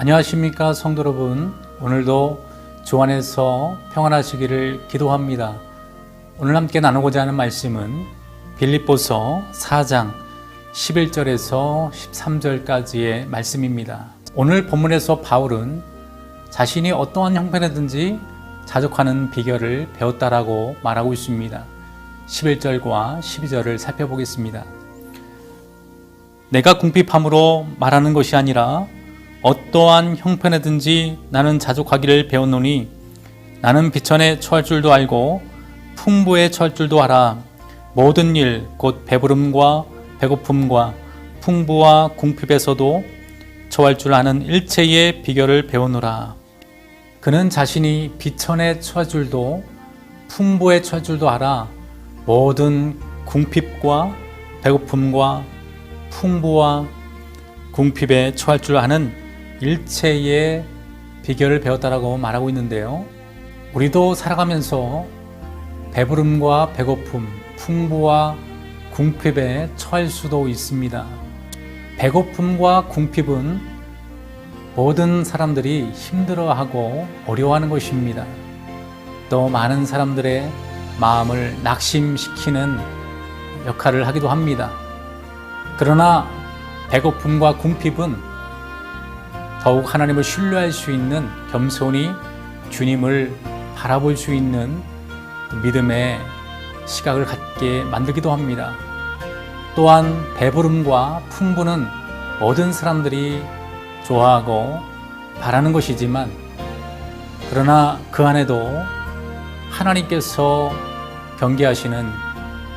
안녕하십니까 성도 여러분. 오늘도 주 안에서 평안하시기를 기도합니다. 오늘 함께 나누고자 하는 말씀은 빌립보서 4장 11절에서 13절까지의 말씀입니다. 오늘 본문에서 바울은 자신이 어떠한 형편이든지 자족하는 비결을 배웠다라고 말하고 있습니다. 11절과 12절을 살펴보겠습니다. 내가 궁핍함으로 말하는 것이 아니라 어떠한 형편에든지 나는 자족하기를 배웠노니 나는 비천에 처할 줄도 알고 풍부에 처할 줄도 알아 모든 일 곧 배부름과 배고픔과 풍부와 궁핍에서도 처할 줄 아는 일체의 비결을 배우노라. 그는 자신이 비천에 처할 줄도 풍부에 처할 줄도 알아 모든 궁핍과 배고픔과 풍부와 궁핍에 처할 줄 아는 일체의 비결을 배웠다라고 말하고 있는데요. 우리도 살아가면서 배부름과 배고픔, 풍부와 궁핍에 처할 수도 있습니다. 배고픔과 궁핍은 모든 사람들이 힘들어하고 어려워하는 것입니다. 또 많은 사람들의 마음을 낙심시키는 역할을 하기도 합니다. 그러나 배고픔과 궁핍은 더욱 하나님을 신뢰할 수 있는 겸손히 주님을 바라볼 수 있는 믿음의 시각을 갖게 만들기도 합니다. 또한 배부름과 풍부는 모든 사람들이 좋아하고 바라는 것이지만 그러나 그 안에도 하나님께서 경계하시는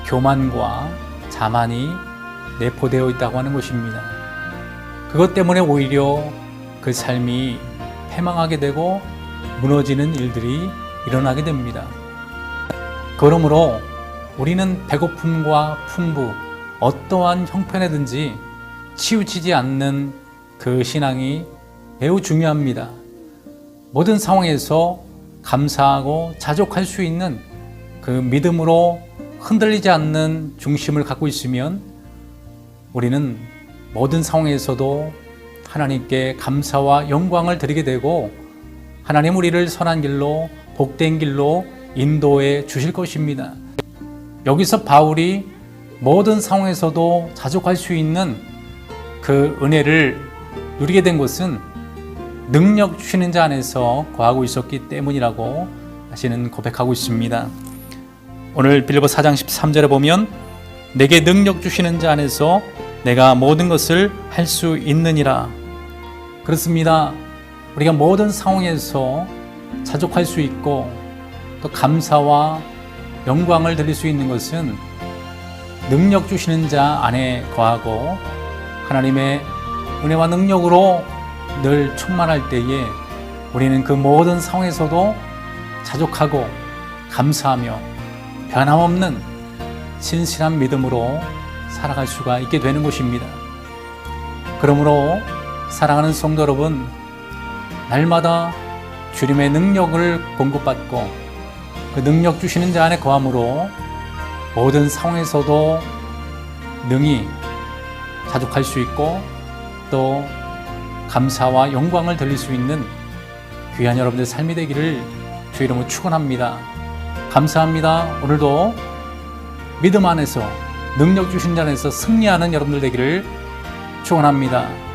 교만과 자만이 내포되어 있다고 하는 것입니다. 그것 때문에 오히려 그 삶이 패망하게 되고 무너지는 일들이 일어나게 됩니다. 그러므로 우리는 배고픔과 풍부, 어떠한 형편에든지 치우치지 않는 그 신앙이 매우 중요합니다. 모든 상황에서 감사하고 자족할 수 있는 그 믿음으로 흔들리지 않는 중심을 갖고 있으면 우리는 모든 상황에서도 하나님께 감사와 영광을 드리게 되고 하나님 우리를 선한 길로 복된 길로 인도해 주실 것입니다. 여기서 바울이 모든 상황에서도 자족할 수 있는 그 은혜를 누리게 된 것은 능력 주시는 자 안에서 거하고 있었기 때문이라고 자신은 고백하고 있습니다. 오늘 빌리보 4장 13절에 보면 내게 능력 주시는 자 안에서 내가 모든 것을 할 수 있느니라. 그렇습니다. 우리가 모든 상황에서 자족할 수 있고 또 감사와 영광을 드릴 수 있는 것은 능력 주시는 자 안에 거하고 하나님의 은혜와 능력으로 늘 충만할 때에 우리는 그 모든 상황에서도 자족하고 감사하며 변함없는 진실한 믿음으로 살아갈 수가 있게 되는 것입니다. 그러므로 사랑하는 성도 여러분, 날마다 주님의 능력을 공급받고 그 능력 주시는 자 안에 거함으로 모든 상황에서도 능히 자족할 수 있고 또 감사와 영광을 드릴 수 있는 귀한 여러분들 삶이 되기를 주 이름으로 축원합니다. 감사합니다. 오늘도 믿음 안에서 능력 주신 자 안에서 승리하는 여러분들 되기를 축원합니다.